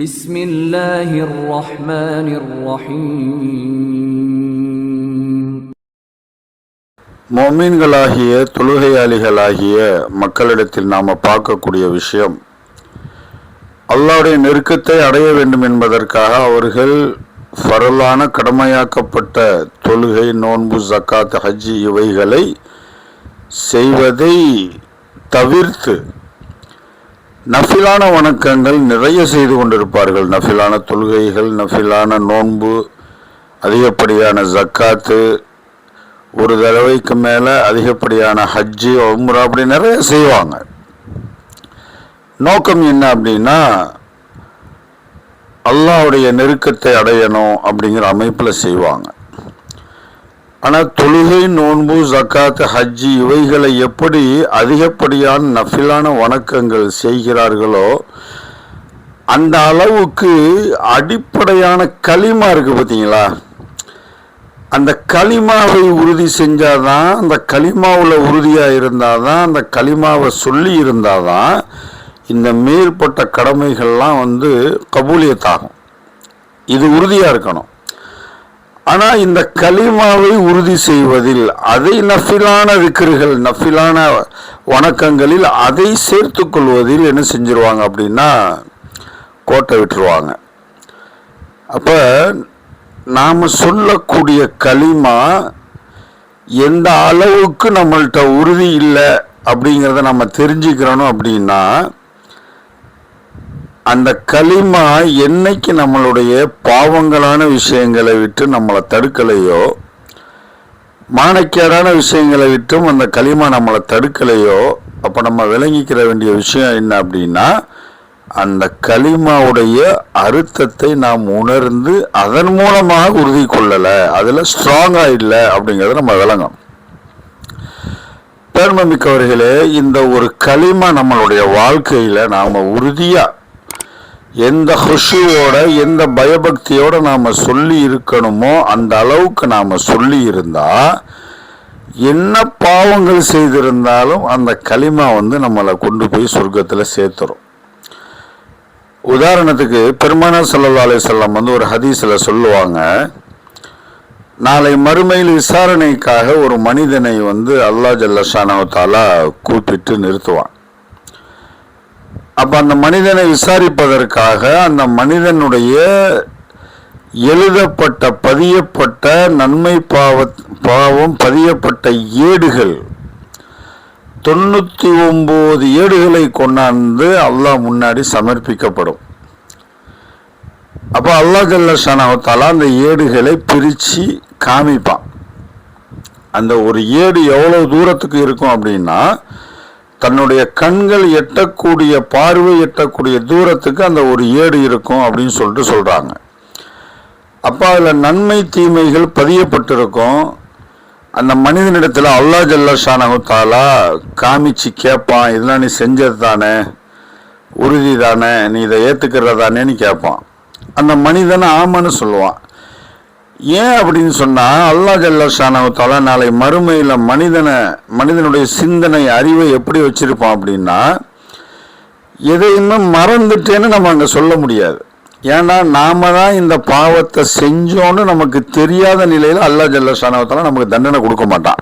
بسم الله الرحمن الرحيم மொமீன்களாகிய தொழுகையாளிகளாகிய மக்களிடத்தில் நாம் பார்க்கக்கூடிய விஷயம் அல்லாஹ்வுடைய நெருக்கத்தை அடைய வேண்டும் என்பதற்காக அவர்கள் ஃபரலான கடமையாக்கப்பட்ட தொழுகை நோன்பு ஜக்காத் ஹஜ்ஜி இவைகளை செய்வதை தவிர்த்து நஃபிலான வணக்கங்கள் நிறைய செய்து கொண்டிருப்பார்கள். நஃபிலான தொழுகைகள் நஃபிலான நோன்பு அதிகப்படியான ஜக்காத்து ஒரு தடவைக்கு மேலே அதிகப்படியான ஹஜ்ஜி உம்ரா அப்படி நிறைய செய்வாங்க. நோக்கம் என்ன அப்படின்னா அல்லாஹ்வுடைய நெருக்கத்தை அடையணும் அப்படிங்கிற அமைப்பில் செய்வாங்க. ஆனால் தொழுகை நோன்பு ஜக்காத் ஹஜ்ஜி இவைகளை எப்படி அதிகப்படியான நஃபிலான வணக்கங்கள் செய்கிறார்களோ அந்த அளவுக்கு அடிப்படையான களிமா இருக்கு பார்த்தீங்களா? அந்த களிமாவை உறுதி செஞ்சாதான் அந்த களிமாவில் உறுதியாக இருந்தாதான் அந்த களிமாவை சொல்லி இருந்தாதான் இந்த மேற்பட்ட கடமைகள்லாம் வந்து கபூலியத்தாகும். இது உறுதியாக இருக்கணும். ஆனால் இந்த களிமாவை உறுதி செய்வதில் அதை நஃபிலான விக்கிர்கள் நஃபிலான வணக்கங்களில் அதை சேர்த்து கொள்வதில் என்ன செஞ்சிருவாங்க அப்படின்னா கோட்டை விட்டுருவாங்க. அப்போ நாம் சொல்லக்கூடிய களிமா எந்த அளவுக்கு நம்மள்கிட்ட உறுதி இல்லை அப்படிங்கிறத நம்ம தெரிஞ்சுக்கிறணும் அப்படின்னா அந்த களிமா என்னைக்கு நம்மளுடைய பாவங்களான விஷயங்களை விட்டு நம்மளை தடுக்கலையோ மானக்கேடான விஷயங்களை விட்டும் அந்த களிமா நம்மளை தடுக்கலையோ அப்போ நம்ம விளங்கிக்கிற வேண்டிய விஷயம் என்ன அப்படின்னா அந்த களிமாவுடைய அர்த்தத்தை நாம் உணர்ந்து அதன் மூலமாக உறுதி கொள்ளலை அதில் ஸ்ட்ராங்காக இல்லை அப்படிங்கிறத நம்ம விளங்கும் பெருமமிக்கவர்களே இந்த ஒரு களிமா நம்மளுடைய வாழ்க்கையில் நாம் உறுதியாக எந்த ஹுஷுவோட எந்த பயபக்தியோட நாம் சொல்லி இருக்கணுமோ அந்த அளவுக்கு நாம் சொல்லி இருந்தா என்ன பாவங்கள் செய்திருந்தாலும் அந்த களிமா வந்து நம்மளை கொண்டு போய் சொர்க்கத்தில் சேர்த்துரும். உதாரணத்துக்கு பெருமானா சல்லா அலிசல்லாம் வந்து ஒரு ஹதீஸில் சொல்லுவாங்க நாளை மறுமையில் விசாரணைக்காக ஒரு மனிதனை வந்து அல்லா ஜல்லஷானவத்தாலா கூப்பிட்டு நிறுத்துவான். அப்போ அந்த மனிதனை விசாரிப்பதற்காக அந்த மனிதனுடைய எழுதப்பட்ட பதியப்பட்ட நன்மை பாவ பாவம் பதியப்பட்ட ஏடுகள் தொண்ணூற்றி ஒம்பது ஏடுகளை கொண்டாந்து அல்லாஹ் முன்னாடி சமர்ப்பிக்கப்படும். அப்போ அல்லாஹ் ஜல்லஷானாவத்தாலா அந்த ஏடுகளை பிரித்து காமிப்பான். அந்த ஒரு ஏடு எவ்வளோ தூரத்துக்கு இருக்கும் அப்படின்னா தன்னுடைய கண்கள் எட்டக்கூடிய பார்வை எட்டக்கூடிய தூரத்துக்கு அந்த ஒரு ஏடு இருக்கும் அப்படின்னு சொல்லிட்டு சொல்கிறாங்க அப்போ அதில் நன்மை தீமைகள் பதியப்பட்டிருக்கும். அந்த மனிதனிடத்தில் அல்லா ஜல்லஷானகுத்தாலா காமிச்சு கேட்பான் இதெல்லாம் நீ செஞ்சது தானே? உறுதி தானே? நீ இதை ஏற்றுக்கிறதானேன்னு கேட்பான் அந்த மனிதனை ஆமான்னு சொல்லுவான். ஏன் அப்படின்னு சொன்னால் அல்லா ஜல்லஷானகுத்தாலா நாளை மறுமையில் மனிதனை மனிதனுடைய சிந்தனை அறிவை எப்படி வச்சுருப்பான் அப்படின்னா எதையுமே மறந்துட்டேன்னு நம்ம அங்கே சொல்ல முடியாது. ஏன்னா நாம தான் இந்த பாவத்தை செஞ்சோன்னு நமக்கு தெரியாத நிலையில் அல்லா ஜல்லஷானவத்தால நமக்கு தண்டனை கொடுக்க மாட்டான்.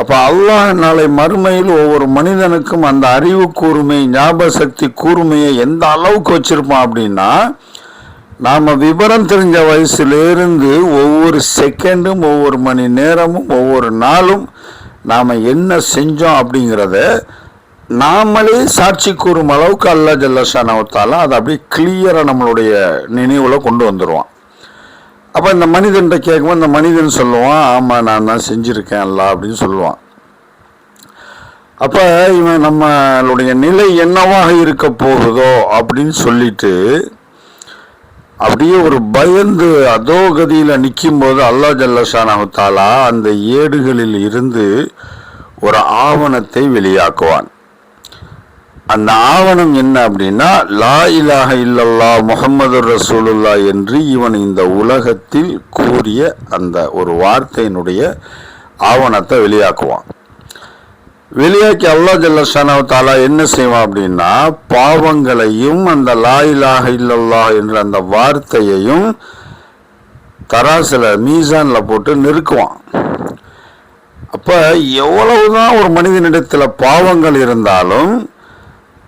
அப்போ அல்லாஹ் நாளை மறுமையில் ஒவ்வொரு மனிதனுக்கும் அந்த அறிவு கூர்மை ஞாபக சக்தி கூர்மையை எந்த அளவுக்கு வச்சிருப்பான் அப்படின்னா நாம் விவரம் தெரிஞ்ச வயசுலேருந்து ஒவ்வொரு செகண்டும் ஒவ்வொரு மணி நேரமும் ஒவ்வொரு நாளும் நாம் என்ன செஞ்சோம் அப்படிங்கிறத நாமளே சாட்சி கூறும் அளவுக்கு அல்லா ஜல்லஷானவத்தால அதை அப்படியே கிளியராக நம்மளுடைய நினைவில் கொண்டு வந்துடுவான் அப்போ இந்த மனிதன்கிட்ட கேட்கும்போது இந்த மனிதன் சொல்லுவான் ஆமாம் நான் தான் செஞ்சுருக்கேன் அல்லா அப்படின்னு சொல்லுவான். அப்போ இவன் நம்மளுடைய நிலை என்னவாக இருக்க போகுதோ அப்படின்னு சொல்லிட்டு அப்படியே ஒரு பயந்து அதோ கதியில் நிற்கும் போது அல்லா ஜல்லஷானவத்தாலா அந்த ஏடுகளில் இருந்து ஒரு ஆவணத்தை வெளியாக்குவான். அந்த ஆவணம் என்ன அப்படின்னா லா இலாக இல்லல்லா முகமது ரசூலுல்லா என்று இவன் இந்த உலகத்தில் கூறிய அந்த ஒரு வார்த்தையினுடைய ஆவணத்தை வெளியாக்குவான். வெளியாக்கி அல்லா ஜல்லஷானா தாலா என்ன செய்வான் அப்படின்னா பாவங்களையும் அந்த லாயிலாக இல்லல்லா என்ற அந்த வார்த்தையையும் தராசில் மீசானில் போட்டு நெருக்குவான். அப்போ எவ்வளவுதான் ஒரு மனிதனிடத்தில் பாவங்கள் இருந்தாலும்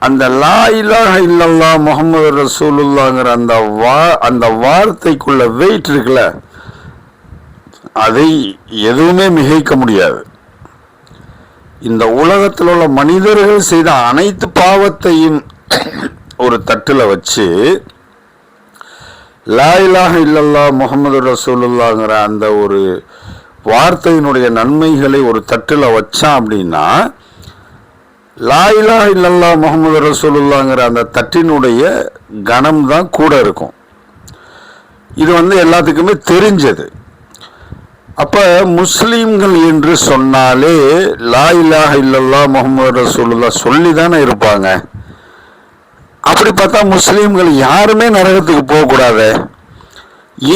அந்த லா இல்லாஹ இல்லல்லா முகமது ரசூலுல்லாங்கிற அந்த வா அந்த வார்த்தைக்குள்ள வெயிட் இருக்குல்ல அதை எதுவுமே மிகைக்க முடியாது. இந்த உலகத்தில் உள்ள மனிதர்கள் செய்த அனைத்து பாவத்தையும் ஒரு தட்டில் வச்சு லாயிலாக இல்லல்லா முகமது ரசூலுல்லாங்கிற அந்த ஒரு வார்த்தையினுடைய நன்மைகளை ஒரு தட்டில் வச்சான் அப்படின்னா லா இலாஹ இல்லல்லா முகமது ரசூலுல்லாங்கிற அந்த தட்டினுடைய கணம் தான் கூட இருக்கும். இது வந்து எல்லாத்துக்குமே தெரிஞ்சது. அப்போ முஸ்லீம்கள் என்று சொன்னாலே லா இல்லாஹ இல்லல்லா முகமது ரசூலுல்லா சொல்லி தானே இருப்பாங்க. அப்படி பார்த்தா முஸ்லீம்கள் யாருமே நரகத்துக்கு போகக்கூடாது.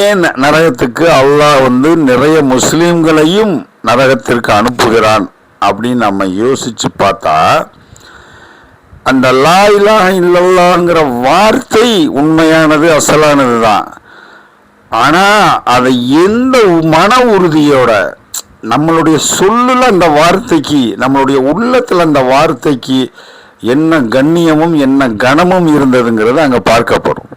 ஏன் நரகத்துக்கு அல்லாஹ் வந்து நிறைய முஸ்லீம்களையும் நரகத்திற்கு அனுப்புகிறான் அப்படின்னு நம்ம யோசித்து பார்த்தா அந்த லா இல்லாஹ இல்லல்லாங்கிற வார்த்தை உண்மையானது அசலானது தான். ஆனா அதை எந்த மன உறுதியோட நம்மளுடைய சொல்லுல அந்த வார்த்தைக்கு நம்மளுடைய உள்ளத்துல அந்த வார்த்தைக்கு என்ன கண்ணியமும் என்ன கனமும் இருந்ததுங்கிறது அங்க பார்க்கப்படும்.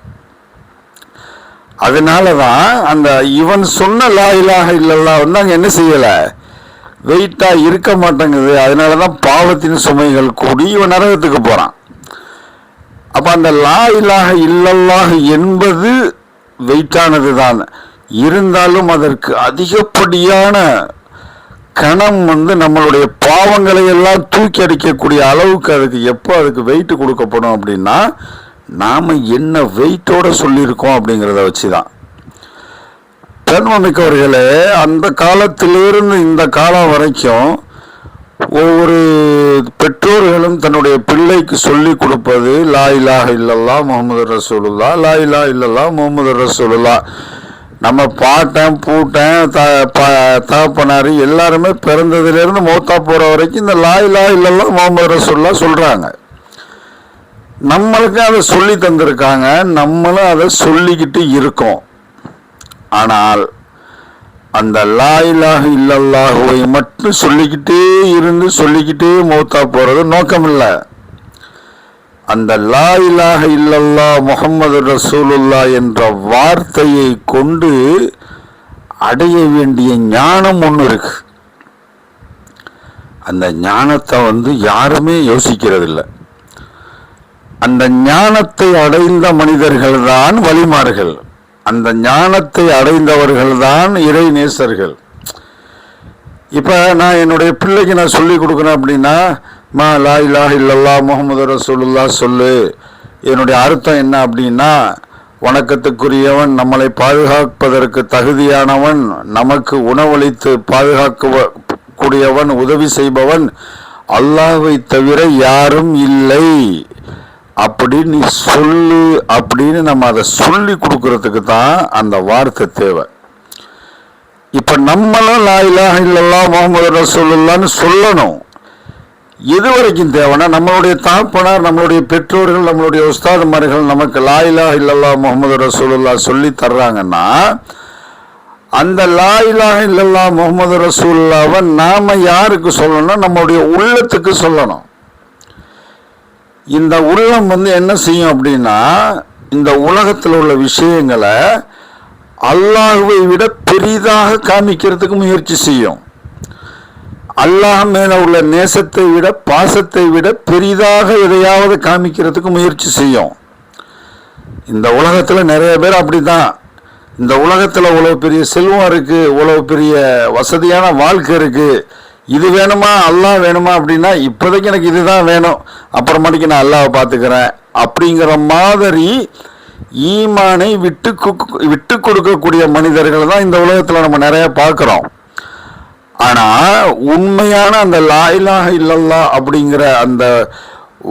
அதனாலதான் அந்த இவன் சொன்ன லாயிலாக இல்லல்லா வந்து அங்க என்ன செய்யல? வெயிட்டா இருக்க மாட்டேங்குது. அதனாலதான் பாவத்தின் சுமைகள் கூடி இவன் நரகத்துக்கு போறான். அப்ப அந்த லா இலாஹ என்பது வெயிட்டானது தான் இருந்தாலும் அதற்கு அதிகப்படியான கணம் வந்து நம்மளுடைய பாவங்களை எல்லாம் தூக்கி அடிக்கக்கூடிய அளவுக்கு அதுக்கு எப்போ அதுக்கு வெயிட் கொடுக்கப்படும் அப்படின்னா நாம் என்ன வெயிட்டோட சொல்லியிருக்கோம் அப்படிங்கிறத வச்சு தான் பெண்மமிக்கவர்களே அந்த காலத்திலிருந்து இந்த காலம் வரைக்கும் ஒவ்வொரு பெற்றோர்களும் தன்னுடைய பிள்ளைக்கு சொல்லி கொடுப்பது லா இலாஹ இல்லல்லா முகமது ரசூலுல்லா லா இலா இல்லல்லா முகமது ரசூலுல்லா நம்ம பாட்டன் பூட்டன் த ப- தகப்பனார் எல்லாருமே பிறந்ததுலேருந்து மூத்தா போகிற வரைக்கும் இந்த லா இலா இல்லல்லா முகமது ரசூல்லா சொல்கிறாங்க நம்மளுக்கும் அதை சொல்லி தந்திருக்காங்க நம்மளும் அதை சொல்லிக்கிட்டு இருக்கோம். ஆனால் அந்த லா இலாஹ மட்டும் சொல்லிக்கிட்டே இருந்து சொல்லிக்கிட்டே மௌத்தா போகிறது நோக்கம் இல்லை அந்த லா இலாஹ இல்லல்லா முகமது ரசூலுல்லா என்ற வார்த்தையை கொண்டு அடைய வேண்டிய ஞானம் ஒன்று இருக்கு. அந்த ஞானத்தை வந்து யாருமே யோசிக்கிறதில்லை. அந்த ஞானத்தை அடைந்த மனிதர்கள் தான் வழிமார்கள் அந்த ஞானத்தை அடைந்தவர்கள் தான் இறை நேசர்கள் இப்போ நான் என்னுடைய பிள்ளைக்கு நான் சொல்லி கொடுக்குறேன் அப்படின்னா மா லா இலாஹ இல்லல்லா முகமது ரசூலுல்லா சொல்லு. என்னுடைய அர்த்தம் என்ன அப்படின்னா வணக்கத்துக்குரியவன் நம்மளை பாதுகாப்பதற்கு தகுதியானவன் நமக்கு உணவளித்து பாதுகாக்க கூடியவன் உதவி செய்பவன் அல்லாஹ்வை தவிர யாரும் இல்லை. அப்படின்னு நீ சொல்லு அப்படின்னு நம்ம அதை சொல்லி கொடுக்கறதுக்கு தான் அந்த வார்த்தை தேவை. இப்போ நம்மளும் லா இல்லல்லா முகமது ரசூல்லான்னு சொல்லணும். எது வரைக்கும் தேவைன்னா நம்மளுடைய தாப்பனார் நம்மளுடைய பெற்றோர்கள் நம்மளுடைய உஸ்தாதுமார்கள் நமக்கு லா இல்லல்லா முகமது ரசூலுல்லா சொல்லி தர்றாங்கன்னா அந்த லாயிலா இல்லல்லா முகமது ரசூல்லாவை நாம் யாருக்கு சொல்லணும்னா நம்மளுடைய உள்ளத்துக்கு சொல்லணும். இந்த உள்ளம் வந்து என்ன செய்யும் அப்படின்னா இந்த உலகத்தில் உள்ள விஷயங்களை அல்லாஹுவை விட பெரிதாக காமிக்கிறதுக்கு முயற்சி செய்யும். அல்லாஹ் மேலே உள்ள நேசத்தை விட பாசத்தை விட பெரிதாக எதையாவது காமிக்கிறதுக்கு முயற்சி செய்யும். இந்த உலகத்தில் நிறைய பேர் அப்படிதான் இந்த உலகத்தில் இவ்வளோ பெரிய செல்வம் இருக்குது இவ்வளோ பெரிய வசதியான வாழ்க்கை இருக்குது இது வேணுமா? அல்லாஹ் வேணுமா? அப்படின்னா இப்போதைக்கு எனக்கு இதுதான் வேணும். அப்புறமேட்டுக்கு நான் அல்லாவை பார்த்துக்கிறேன். அப்படிங்கிற மாதிரி ஈமானை விட்டு விட்டு கொடுக்கக்கூடிய மனிதர்கள் தான் இந்த உலகத்தில் நம்ம நிறைய பார்க்குறோம். ஆனால் உண்மையான அந்த லாயிலாக இல்லல்லா அப்படிங்கிற அந்த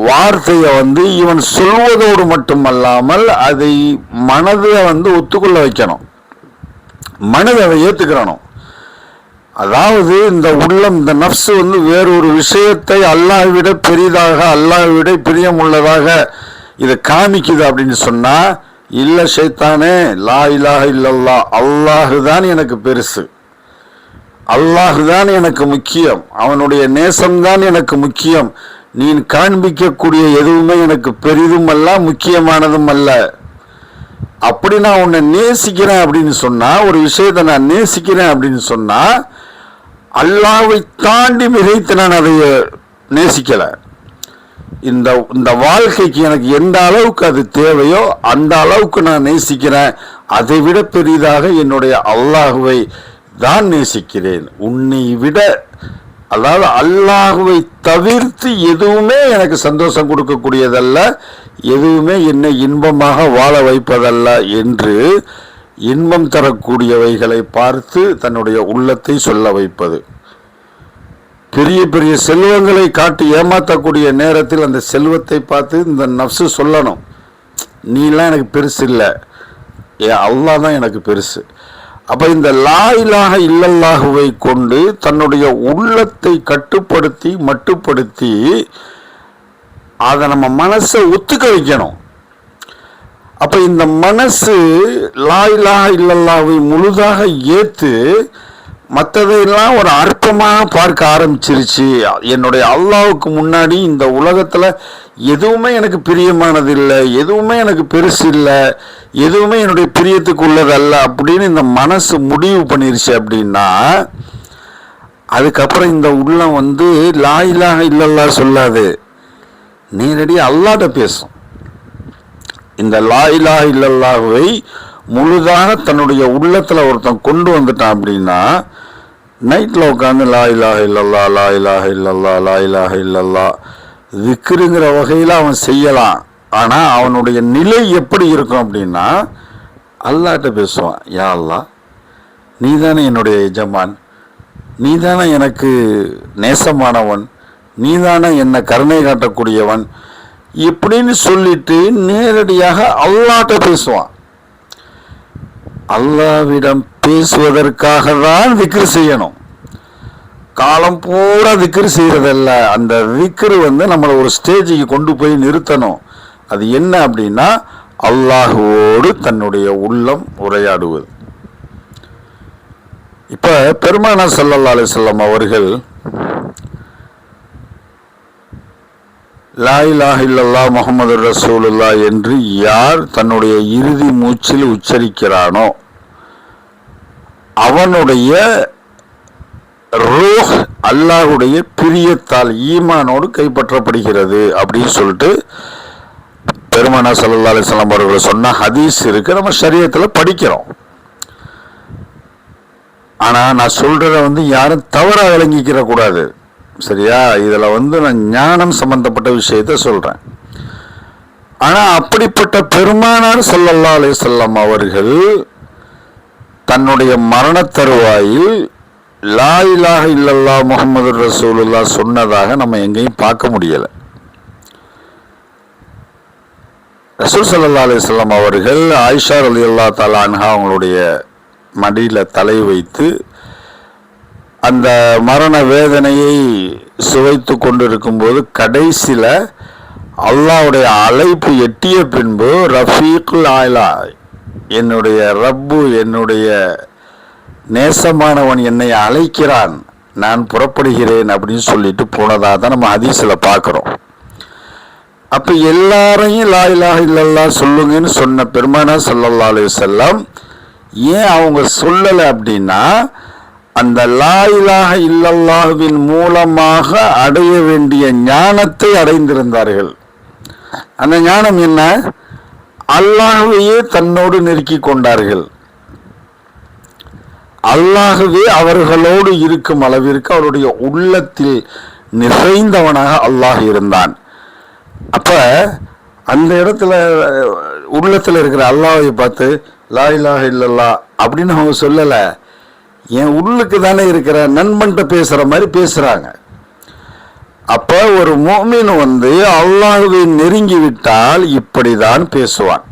வார்த்தையை வந்து இவன் சொல்வதோடு மட்டுமல்லாமல் அதை மனதை வந்து ஒத்துக்கொள்ள வைக்கணும். மனதை அதை அதாவது இந்த உள்ளம் இந்த நஃப்ஸ் வந்து வேறொரு விஷயத்தை அல்லாஹ் விட பெரிதாக அல்லாஹ் விட பிரியமுள்ளதாக இதை காமிக்குது அப்படின்னு சொன்னால் இல்லை சைத்தானே லா இலாக இல்லல்லா அல்லாஹு தான் எனக்கு பெருசு. அல்லாஹு தான் எனக்கு முக்கியம். அவனுடைய நேசம்தான் எனக்கு முக்கியம். நீ காண்பிக்கக்கூடிய எதுவுமே எனக்கு பெரிதும் அல்ல முக்கியமானதும் அல்ல. அப்படி நான் உன்னை நேசிக்கிறேன் அப்படின்னு சொன்னால் ஒரு விஷயத்தை நான் நேசிக்கிறேன் அப்படின்னு சொன்னால் அல்லாவை தாண்டி மிகைத்து நான் அதை நேசிக்கலை. இந்த இந்த வாழ்க்கைக்கு எனக்கு எந்த அளவுக்கு அது தேவையோ அந்த அளவுக்கு நான் நேசிக்கிறேன். அதை விட பெரிதாக என்னுடைய அல்லாஹுவை தான் நேசிக்கிறேன். உன்னை விட அதாவது அல்லாஹுவை தவிர்த்து எதுவுமே எனக்கு சந்தோஷம் கொடுக்கக்கூடியதல்ல எதுவுமே என்னை இன்பமாக வாழ வைப்பதல்ல என்று இன்பம் தரக்கூடியவைகளை பார்த்து தன்னுடைய உள்ளத்தை சொல்ல வைப்பது. பெரிய பெரிய செல்வங்களை காட்டி ஏமாற்றக்கூடிய நேரத்தில் அந்த செல்வத்தை பார்த்து இந்த நஃப்ஸு சொல்லணும். நீலாம் எனக்கு பெருசு இல்லை. ஏ அல்லாஹ் தான் எனக்கு பெருசு. அப்போ இந்த லா இலாஹ இல்லல்லாஹுவை கொண்டு தன்னுடைய உள்ளத்தை கட்டுப்படுத்தி மட்டுப்படுத்தி அதை நம்ம மனசை ஒத்துக்க வைக்கணும். அப்போ இந்த மனசு லாயிலா இல்லல்லாவை முழுதாக ஏற்று மற்றதையெல்லாம் ஒரு அற்பமாக பார்க்க ஆரம்பிச்சிருச்சு. என்னுடைய அல்லாவுக்கு முன்னாடி இந்த உலகத்தில் எதுவுமே எனக்கு பிரியமானது இல்லை எதுவுமே எனக்கு பெருசு இல்லை எதுவுமே என்னுடைய பிரியத்துக்கு உள்ளதல்ல அப்படின்னு இந்த மனசு முடிவு பண்ணிருச்சு அப்படின்னா அதுக்கப்புறம் இந்த உள்ளம் வந்து லாயிலாக இல்லல்லா சொல்லாது. நேரடியாக அல்லாட்ட பேசும். இந்த லாயிலா இலாஹ முழுதாக தன்னுடைய உள்ளத்தில் ஒருத்தன் கொண்டு வந்துட்டான் அப்படின்னா நைட்டில் உட்காந்து லா இல்லல்லா லா இல்லல்லா லா இல்லல்லா விக்கிருங்கிற வகையில் அவன் செய்யலாம். ஆனால் அவனுடைய நிலை எப்படி இருக்கும் அப்படின்னா அல்லாட்ட பேசுவான் யா அல்லா நீ தானே என்னுடைய எஜமான் நீ தானே எனக்கு நேசமானவன் நீ தானே என்னை கருணை காட்டக்கூடியவன் இப்படின்னு சொல்லிட்டு நேரடியாக அல்லாட்ட பேசுவான். அல்லாவிடம் பேசுவதற்காக தான் விக்ரு செய்யணும். காலம் பூரா விக்ரு செய்யறதல்ல. அந்த விக்ரு வந்து நம்மளை ஒரு ஸ்டேஜுக்கு கொண்டு போய் நிறுத்தணும். அது என்ன அப்படின்னா அல்லாஹுவோடு தன்னுடைய உள்ளம் உரையாடுவது. இப்போ பெருமானா சல்லல்லா அலிசல்லாம் அவர்கள் லாய் இலாஹ இல்லல்லா முகமது ரசூலுல்லா என்று யார் தன்னுடைய இறுதி மூச்சில் உச்சரிக்கிறானோ அவனுடைய ரூஹ் அல்லாஹுடைய பிரியத்தால் ஈமானோடு கைப்பற்றப்படுகிறது அப்படின்னு சொல்லிட்டு பெருமானா சல்லா அலிஸ்லாம் அவர்கள் சொன்ன ஹதீஸ் இருக்கு. நம்ம சரியத்தில் படிக்கிறோம். ஆனால் நான் சொல்றத வந்து யாரும் தவறாக விளங்கிக்கிற கூடாது. சரியா? இதுல வந்து நான் ஞானம் சம்பந்தப்பட்ட விஷயத்த சொல்றேன். ஆனா அப்படிப்பட்ட பெருமானார் சல்லல்லா அலிசல்லாம் அவர்கள் தன்னுடைய மரண தருவாயில் லா இலாஹ இல்லல்லா முகமது ரசூலுல்லா சொன்னதாக நம்ம எங்கேயும் பார்க்க முடியல. ரசூல் சல்லா அலிஸ்லாம் அவர்கள் ஆயிஷா அலி அல்லா தாலான்ஹா அவங்களுடைய மடியில தலை வைத்து அந்த மரண வேதனையை சுவைத்து கொண்டிருக்கும்போது கடைசியில் அல்லாவுடைய அழைப்பு எட்டிய பின்பு ரஃபீக்குல் ஆயிலா என்னுடைய ரப்பு என்னுடைய நேசமானவன் என்னை அழைக்கிறான் நான் புறப்படுகிறேன் அப்படின்னு சொல்லிட்டு போனதாக தான் நம்ம ஹதீஸில் பார்க்குறோம். அப்போ எல்லாரையும் லாயிலாக இல்லல்லா சொல்லுங்கன்னு சொன்ன பெருமானா சல்லல்லா அலைஹி ஏன் அவங்க சொல்லலை அப்படின்னா அந்த லாயிலாக இல்லல்லாஹுவின் மூலமாக அடைய வேண்டிய ஞானத்தை அடைந்திருந்தார்கள். அந்த ஞானம் என்ன? அல்லாஹுவையே தன்னோடு நெருக்கி கொண்டார்கள். அல்லாகவே அவர்களோடு இருக்கும் அளவிற்கு அவருடைய உள்ளத்தில் நிறைந்தவனாக அல்லாஹ் இருந்தான். அப்ப அந்த இடத்துல உள்ளத்தில் இருக்கிற அல்லாஹை பார்த்து லா இலாஹ இல்லல்லா அப்படின்னு அவங்க சொல்லலை. என் உள்ளுக்கு தானே இருக்கிற நண்பன்கிட்ட பேசுகிற மாதிரி பேசுகிறாங்க அப்போ ஒரு மோமின் வந்து அல்லாஹுவை நெருங்கி விட்டால் இப்படிதான் பேசுவான்.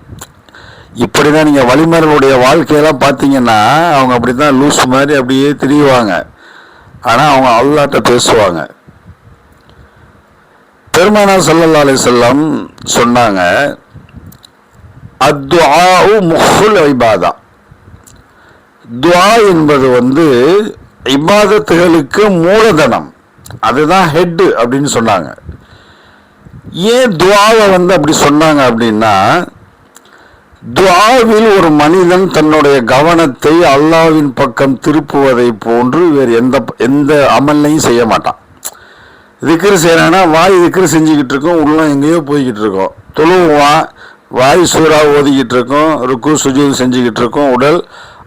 இப்படி தான் நீங்கள் வழிமர்களுடைய வாழ்க்கையெல்லாம் பார்த்தீங்கன்னா அவங்க அப்படி தான் லூஸ் மாதிரி அப்படியே திரியுவாங்க. ஆனால் அவங்க அல்லாட்ட பேசுவாங்க. பெருமானா சல்லல்லா அலி வஸல்லம் சொன்னாங்க அத்வாவு முஹுல் ஐபாதான் துவா என்பது வந்து இபாதத்துகளுக்கு மூலதனம். அதுதான் ஹெட் அப்படின்னு சொன்னாங்க. ஏன் துவாவை வந்து அப்படி சொன்னாங்க அப்படின்னா துவாவில் ஒரு மனிதன் தன்னுடைய கவனத்தை அல்லாவின் பக்கம் திருப்புவதை போன்று வேறு எந்த எந்த அமல்லையும் செய்ய மாட்டான். திக்ரு செய்யறானா வாய் திக்ரு செஞ்சுக்கிட்டு இருக்கோம் உள்ள எங்கேயோ போய்கிட்டு இருக்கோம். தொழுவான் வாய் சூறா ஓதிக்கிட்டு இருக்கோம் ருக்கு சுஜூது செஞ்சுக்கிட்டு இருக்கோம் உடல்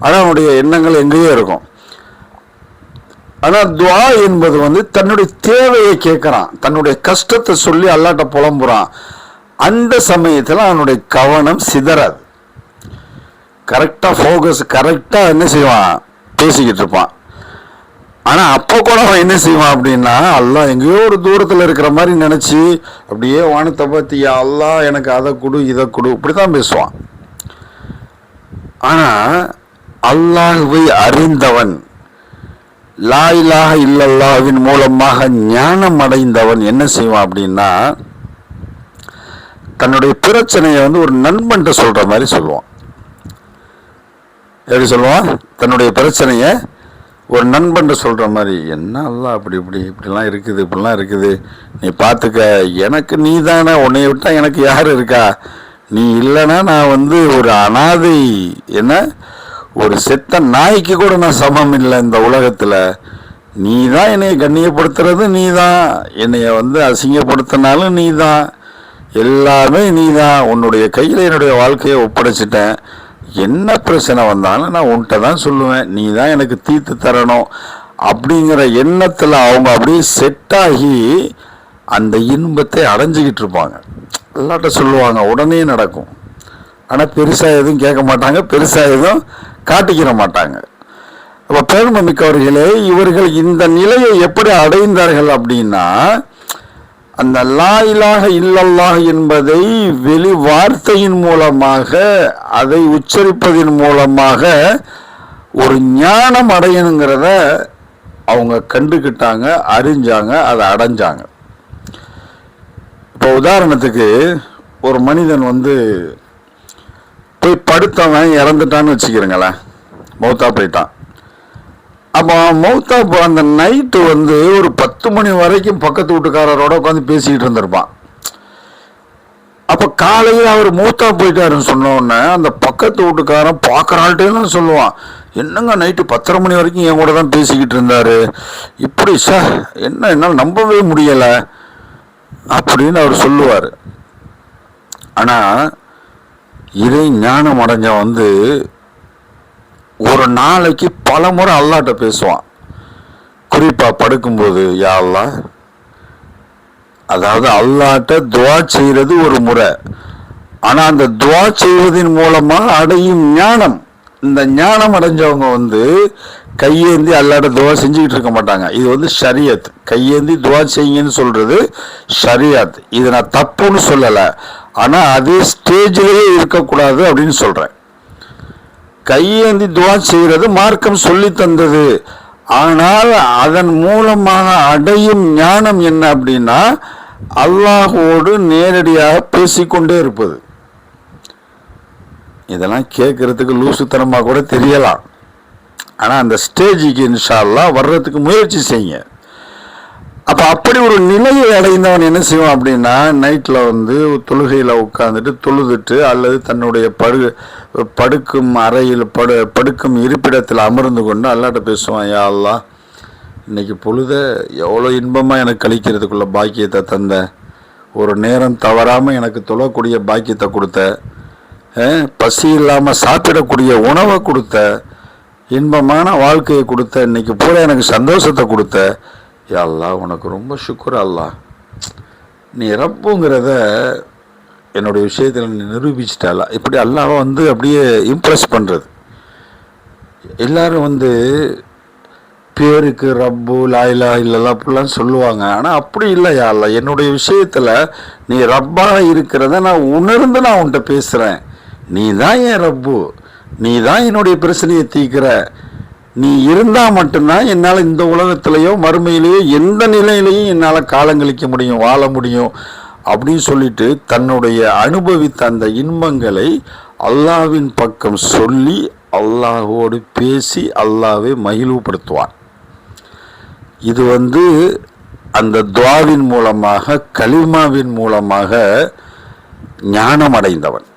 ஆனால் அவனுடைய எண்ணங்கள் எங்கேயோ இருக்கும். ஆனால் துவா என்பது வந்து தன்னுடைய தேவையை கேட்குறான். தன்னுடைய கஷ்டத்தை சொல்லி அல்லாட்ட புலம்புறான். அந்த சமயத்தில் அவனுடைய கவனம் சிதறாது. கரெக்டாக ஃபோக்கஸ் கரெக்டாக என்ன செய்வான்? பேசிக்கிட்டு இருப்பான். ஆனால் அப்போ கூட அவன் என்ன செய்வான் அப்படின்னா அல்லாஹ் எங்கேயோ ஒரு தூரத்தில் இருக்கிற மாதிரி நினச்சி அப்படியே வானத்தை பார்த்து யா அல்லாஹ் எனக்கு அதை கொடு இதை கொடு. இப்படி தான் பேசுவான். ஆனால் அல்லாஹுவை அறிந்தவன் லா இல்லல்லாவின் மூலமாக ஞானம் அடைந்தவன் என்ன செய்வான் அப்படின்னா தன்னுடைய பிரச்சனையை வந்து ஒரு நண்பன்ட்ட சொல்ற மாதிரி சொல்லுவான். எப்படி சொல்லுவான்? தன்னுடைய பிரச்சனையை ஒரு நண்பன்ட்ட சொல்ற மாதிரி என்ன அல்ல அப்படி இப்படி இப்படிலாம் இருக்குது இப்படிலாம் இருக்குது. நீ பார்த்துக்க எனக்கு நீ தானே உன்னை விட்டா எனக்கு யார் இருக்கா? நீ இல்லைன்னா நான் வந்து ஒரு அனாதை. என்ன? ஒரு செத்த நாய்க்கு கூட நான் சமம் இல்லை இந்த உலகத்தில். நீ தான் என்னை கண்ணியப்படுத்துறது நீ தான் என்னைய வந்து அசிங்கப்படுத்தினாலும் நீ தான் எல்லாமே நீ தான் உன்னுடைய கையில் என்னுடைய வாழ்க்கையை ஒப்படைச்சிட்டேன். என்ன பிரச்சனை வந்தாலும் நான் உன்கிட்ட தான் சொல்லுவேன். நீ தான் எனக்கு தீர்த்து தரணும். அப்படிங்கிற எண்ணத்தில் அவங்க அப்படியே செட் ஆகி அந்த இன்பத்தை அடைஞ்சிக்கிட்டு இருப்பாங்க. எல்லாட்ட சொல்லுவாங்க உடனே நடக்கும். ஆனால் பெருசாக எதுவும் கேட்க மாட்டாங்க. பெருசாக எதுவும் காட்டிக்கிற மாட்டாங்க. அப்போ பெருமை மிக்கவர்களே இவர்கள் இந்த நிலையை எப்படி அடைந்தார்கள் அப்படின்னா அந்த லா இலாஹ இல்லல்லாஹ் என்பதை வெளி வார்த்தையின் மூலமாக அதை உச்சரிப்பதன் மூலமாக ஒரு ஞானம் அடையணுங்கிறத அவங்க கண்டுக்கிட்டாங்க அறிஞ்சாங்க அதை அடைஞ்சாங்க. இப்போ உதாரணத்துக்கு ஒரு மனிதன் வந்து போய் படுத்தவன் இறந்துட்டான்னு வச்சுக்கிறேங்களேன் மௌத்தா போயிட்டான். அப்போ மௌத்தா இப்போ அந்த நைட்டு வந்து ஒரு பத்து மணி வரைக்கும் பக்கத்து வீட்டுக்காரரோட உட்காந்து பேசிக்கிட்டு இருந்திருப்பான். அப்போ காலையில் அவர் மூத்தா போயிட்டாருன்னு சொன்னோடனே அந்த பக்கத்து வீட்டுக்காரன் பார்க்குறாள்கிட்டேன்னு சொல்லுவான். என்னங்க நைட்டு பத்தரை மணி வரைக்கும் என் கூட தான் பேசிக்கிட்டு இருந்தார்? இப்படி சார் என்ன என்னால் நம்பவே முடியலை அப்படின்னு அவர் சொல்லுவார். ஆனால் இறை ஞானம் அடைஞ்ச வந்து ஒரு நாளைக்கு பல முறை அல்லாட்ட பேசுவான். குறிப்பாக படுக்கும்போது யா அதாவது அல்லாட்ட துவா செய்கிறது ஒரு முறை. ஆனால் அந்த துவா செய்வதன் மூலமாக அடையும் ஞானம் இந்த ஞானம் அடைஞ்சவங்க வந்து கையேந்தி அல்லாட்ட துவா செஞ்சுக்கிட்டு இருக்க மாட்டாங்க. இது வந்து ஷரியத். கையேந்தி துவா செய்யுங்கன்னு சொல்கிறது ஷரியாத். இதை நான் தப்புன்னு சொல்லலை. ஆனால் அதே ஸ்டேஜிலேயே இருக்கக்கூடாது அப்படின்னு சொல்கிறேன் கையேந்தி துவா செய்கிறது மார்க்கம் சொல்லி தந்தது. ஆனால் அதன் மூலமாக அடையும் ஞானம் என்ன அப்படின்னா அல்லாஹோடு நேரடியாக பேசிக்கொண்டே இருப்பது. இதெல்லாம் கேட்கறதுக்கு லூசுத்தனமாக கூட தெரியலாம். ஆனால் அந்த ஸ்டேஜுக்கு இன்ஷால்லாம் வர்றதுக்கு முயற்சி செய்யுங்க. அப்போ அப்படி ஒரு நிலையை அடைந்தவன் என்ன செய்வான் அப்படின்னா நைட்டில் வந்து தொழுகையில் உட்காந்துட்டு தொழுதுட்டு அல்லது தன்னுடைய படு படுக்கும் அறையில் படு படுக்கும் இருப்பிடத்தில் அமர்ந்து கொண்டு அல்லாட்ட பேசுவான் யா அல்லா இன்றைக்கி பொழுத எவ்வளோ இன்பமாக எனக்கு கழிக்கிறதுக்குள்ள பாக்கியத்தை தந்த. ஒரு நேரம் தவறாமல் எனக்கு தொழக்கூடிய பாக்கியத்தை கொடுத்த. பசி இல்லாமல் சாப்பிடக்கூடிய உணவை கொடுத்த. இன்பமான வாழ்க்கையை கொடுத்த. இன்றைக்கி பூரா எனக்கு சந்தோஷத்தை கொடுத்த. யா உனக்கு ரொம்ப சுக்குர் அல்லா நீ ரப்புங்கிறத என்னுடைய விஷயத்தில் நீ நிரூபிச்சிட்டாலா இப்படி அல்லாவை வந்து அப்படியே இம்ப்ரெஸ் பண்ணுறது எல்லாரும் வந்து பேருக்கு ரப்பு லாயிலா இல்லைல்லா அப்படிலாம் சொல்லுவாங்க. ஆனால் அப்படி இல்லை யா அல்லாஹ். என்னுடைய விஷயத்தில் நீ ரப்பாக இருக்கிறத நான் உணர்ந்து நான் உன்கிட்ட பேசுகிறேன் நீ தான் என் ரப்பு. நீ தான் என்னுடைய பிரச்சனையை தீர்க்கிற. நீ இருந்தால் மட்டும்தான் என்னால் இந்த உலகத்திலேயோ மறுமையிலேயோ எந்த நிலையிலையும் என்னால் காலங்களிக்க முடியும் வாழ முடியும் அப்படின்னு சொல்லிட்டு தன்னுடைய அனுபவித்த அந்த இன்பங்களை அல்லாவின் பக்கம் சொல்லி அல்லாஹோடு பேசி அல்லாவை மகிழ்வுபடுத்துவான். இது வந்து அந்த துவாவின் மூலமாக கலிமாவின் மூலமாக ஞானம் அடைந்தவன்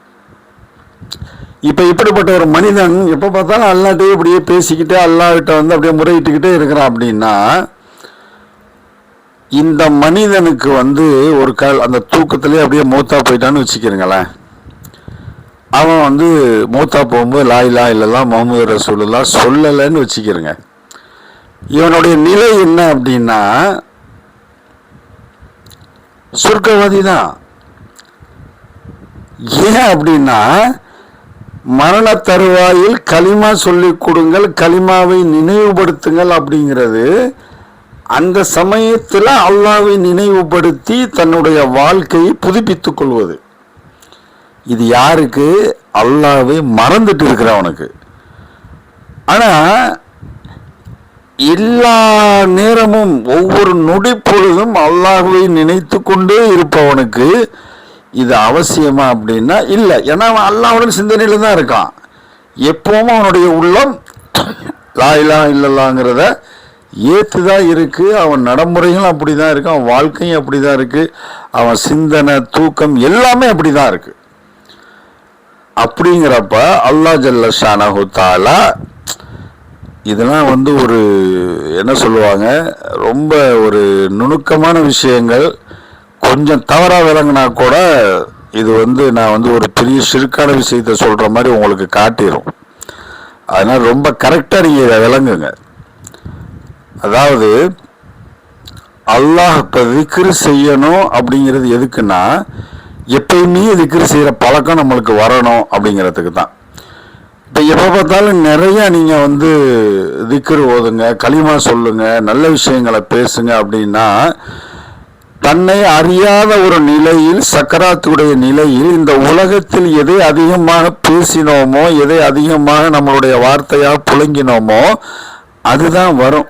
இப்போ இப்படிப்பட்ட ஒரு மனிதன் எப்போ பார்த்தாலும் அல்லாட்டையே இப்படியே பேசிக்கிட்டே அல்லாவிட்ட வந்து அப்படியே முறையிட்டுக்கிட்டே இருக்கிறான் அப்படின்னா இந்த மனிதனுக்கு வந்து ஒரு கால் அந்த தூக்கத்திலே அப்படியே மூத்தா போயிட்டான்னு வச்சுக்கிறீங்களேன். அவன் வந்து மூத்தா போகும்போது லாயிலா இல்லைலாம் முகமது ரசூலெல்லாம் சொல்லலைன்னு வச்சுக்கிறேங்க. இவனுடைய நிலை என்ன அப்படின்னா சொர்க்கவாதி தான் ஏன் அப்படின்னா மரண தருவாயில் களிமா சொல்லிக் கொடுங்கள் களிமாவை நினைவுபடுத்துங்கள் அப்படிங்கிறது. அந்த சமயத்தில் அல்லாவை நினைவுபடுத்தி தன்னுடைய வாழ்க்கையை புதுப்பித்துக் கொள்வது. இது யாருக்கு? அல்லாவை மறந்துட்டு இருக்கிறவனுக்கு ஆனா எல்லா நேரமும் ஒவ்வொரு நொடி பொழுதும் அல்லாஹுவை நினைத்து கொண்டே இருப்பவனுக்கு இது அவசியமா அப்படின்னா இல்லை. ஏன்னா அவன் அல்லாஹ்வுடன் சிந்தனையில தான் இருக்கான். எப்பவும் அவனுடைய உள்ளம் லாயிலா இல்லலாங்கிறத ஏற்று தான் இருக்கு. அவன் நடைமுறைகளும் அப்படி தான் இருக்கு. அவன் வாழ்க்கையும் அப்படி தான் இருக்கு. அவன் சிந்தனை தூக்கம் எல்லாமே அப்படி தான் இருக்கு. அப்படிங்கிறப்ப அல்லா ஜல்ல ஷானஹு தாலா இதெல்லாம் வந்து ஒரு என்ன சொல்லுவாங்க ரொம்ப ஒரு நுணுக்கமான விஷயங்கள். கொஞ்சம் தவறாக விளங்கினா கூட இது வந்து நான் வந்து ஒரு பெரிய சிறுக்கான விஷயத்த சொல்கிற மாதிரி உங்களுக்கு காட்டிடும் அதனால் ரொம்ப கரெக்டாக நீங்கள் இதை விளங்குங்க. அதாவது அல்லாஹ் இப்போ திக்ரு செய்யணும் அப்படிங்கிறது எதுக்குன்னா எப்பயுமே திக்ரு செய்கிற பழக்கம் நம்மளுக்கு வரணும் அப்படிங்கிறதுக்கு தான். இப்போ எப்போ பார்த்தாலும் நிறையா நீங்கள் வந்து திக்ரு ஓதுங்க களிமா சொல்லுங்கள் நல்ல விஷயங்களை பேசுங்க அப்படின்னா தன்னை அறியாத ஒரு நிலையில் சக்கராத்துடைய நிலையில் இந்த உலகத்தில் எதை அதிகமாக பேசினோமோ எதை அதிகமாக நம்மளுடைய வார்த்தையாக புழங்கினோமோ அதுதான் வரும்.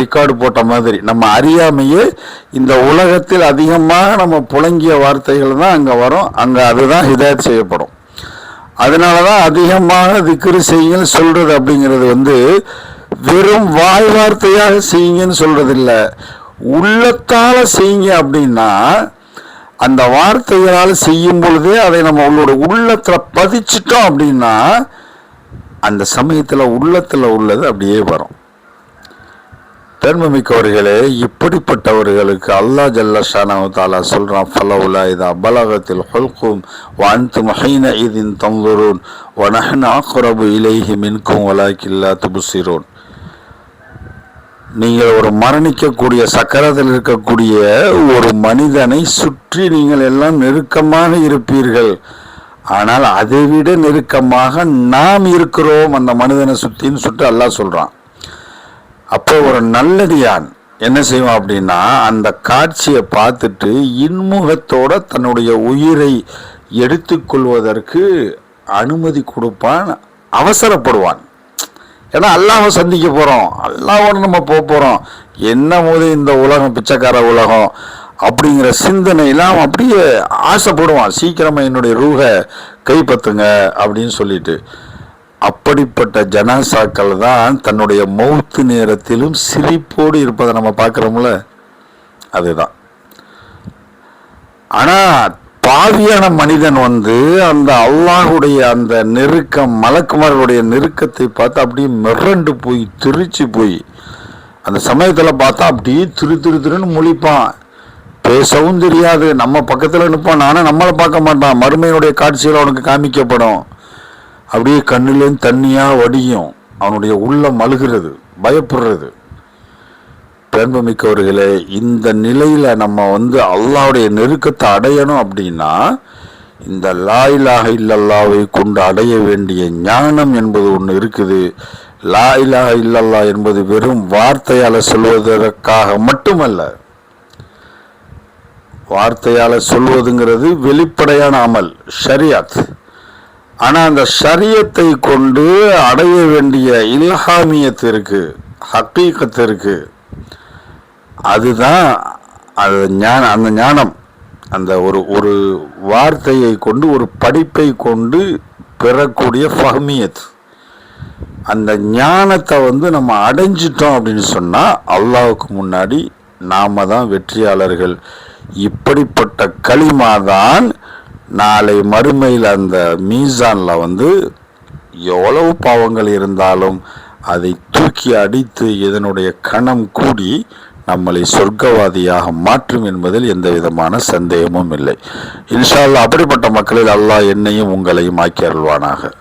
ரெக்கார்டு போட்ட மாதிரி. நம்ம அறியாமையே இந்த உலகத்தில் அதிகமாக நம்ம புழங்கிய வார்த்தைகள் தான் அங்கே வரும். அங்கே அதுதான் ஹிதாயத் செய்யப்படும். அதனால தான் அதிகமாக திக்ரு செய்யுங்கன்னு சொல்கிறது அப்படிங்கிறது வந்து வெறும் வாய் வார்த்தையாக செய்யுங்கன்னு சொல்கிறதில்ல உள்ளத்தால் செய்யுங்க அப்படின்னா அந்த வார்த்தைகளால் செய்யும் பொழுதே அதை நம்ம உங்களோட உள்ளத்தில் பதிச்சிட்டோம் அப்படின்னா அந்த சமயத்தில் உள்ளத்தில் உள்ளது அப்படியே வரும். பெருமைமிக்கவர்களே இப்படிப்பட்டவர்களுக்கு அல்லா ஜல்ல சொல்கிறான் தாலா ஃபலவுலா இதா பலகத்தில் ஹொல்கும் வான்து மஹைன இதின் தங்குரூன் வனஹன் ஆக்குரபு இலேஹி மின்கும் வலாக்கில்லா துபுசிரோன். நீங்கள் ஒரு மரணிக்கக்கூடிய சக்கரத்தில் இருக்கக்கூடிய ஒரு மனிதனை சுற்றி நீங்கள் எல்லாம் நெருக்கமாக இருப்பீர்கள். ஆனால் அதைவிட நெருக்கமாக நாம் இருக்கிறோம். அந்த மனிதனை சுற்றின்னு சுட்டு அல்லாஹ் சொல்கிறான் அப்போ ஒரு நல்லடியான் என்ன செய்வான் அப்படின்னா அந்த காட்சியை பார்த்துட்டு இன்முகத்தோட தன்னுடைய உயிரை எடுத்துக்கொள்வதற்கு அனுமதி கொடுப்பான் அவசரப்படுவான். ஏன்னா அல்லாஹ்வை சந்திக்க போகிறோம் அல்லாவோட நம்ம போக போகிறோம் என்ன போது இந்த உலகம் பிச்சைக்கார உலகம் அப்படிங்கிற சிந்தனையெல்லாம் அப்படியே ஆசைப்படுவான். சீக்கிரமாக என்னுடைய ரூகை கைப்பற்றுங்க அப்படின்னு சொல்லிட்டு. அப்படிப்பட்ட ஜனாசாக்கள் தான் தன்னுடைய மௌத்து நேரத்திலும் சிரிப்போடு இருப்பதை நம்ம பார்க்குறோம்ல. அதுதான். ஆனால் பாவியான மனிதன் வந்து அந்த அல்லாஹுடைய அந்த நெருக்கம் மலக்குமார்களுடைய நெருக்கத்தை பார்த்து அப்படியே மிரண்டு போய் திருச்சி போய் அந்த சமயத்தில் பார்த்தா அப்படியே திரு திரு திருன்னு முழிப்பான். பேசவும் தெரியாது. நம்ம பக்கத்தில் நிற்பான் நானும் நம்மளை பார்க்க மாட்டான். மறுமையினுடைய காட்சியில் அவனுக்கு காமிக்கப்படும். அப்படியே கண்ணிலேருந்து தண்ணியாக வடியும். அவனுடைய உள்ளம் அழுகிறது பயப்படுறது. பெருமைமிக்கவர்களே இந்த நிலையில் நம்ம வந்து அல்லாவுடைய நெருக்கத்தை அடையணும் அப்படின்னா இந்த லாயிலாக இல்லல்லாவை கொண்டு அடைய வேண்டிய ஞானம் என்பது ஒன்று இருக்குது. லாயிலாக இல்லல்லா என்பது வெறும் வார்த்தையால் சொல்வதற்காக மட்டுமல்ல வார்த்தையால் சொல்வதுங்கிறது வெளிப்படையான அமல் ஷரியாத். ஆனால் அந்த ஷரியத்தை கொண்டு அடைய வேண்டிய இல்ஹாமியத்திற்கு ஹக்கீக்கத்திற்கு அதுதான் அது ஞான அந்த ஞானம் அந்த ஒரு ஒரு வார்த்தையை கொண்டு ஒரு படிப்பை கொண்டு பெறக்கூடிய ஃபஹ்மியத். அந்த ஞானத்தை வந்து நம்ம அடைஞ்சிட்டோம் அப்படின்னு சொன்னால் அல்லாவுக்கு முன்னாடி நாம தான் வெற்றியாளர்கள். இப்படிப்பட்ட களிமா தான் நாளை மறுமையில் அந்த மீசானில் வந்து எவ்வளவு பாவங்கள் இருந்தாலும் அதை தூக்கி அடித்து இதனுடைய கணம் கூடி நம்மளை சொர்க்கவாதியாக மாற்றும் என்பதில் எந்த விதமான சந்தேகமும் இல்லை. இன்ஷா அல்லாஹ் அப்படிப்பட்ட மக்களில் அல்லாஹ் என்னையும் உங்களையும் ஆக்கி அருள்வானாக.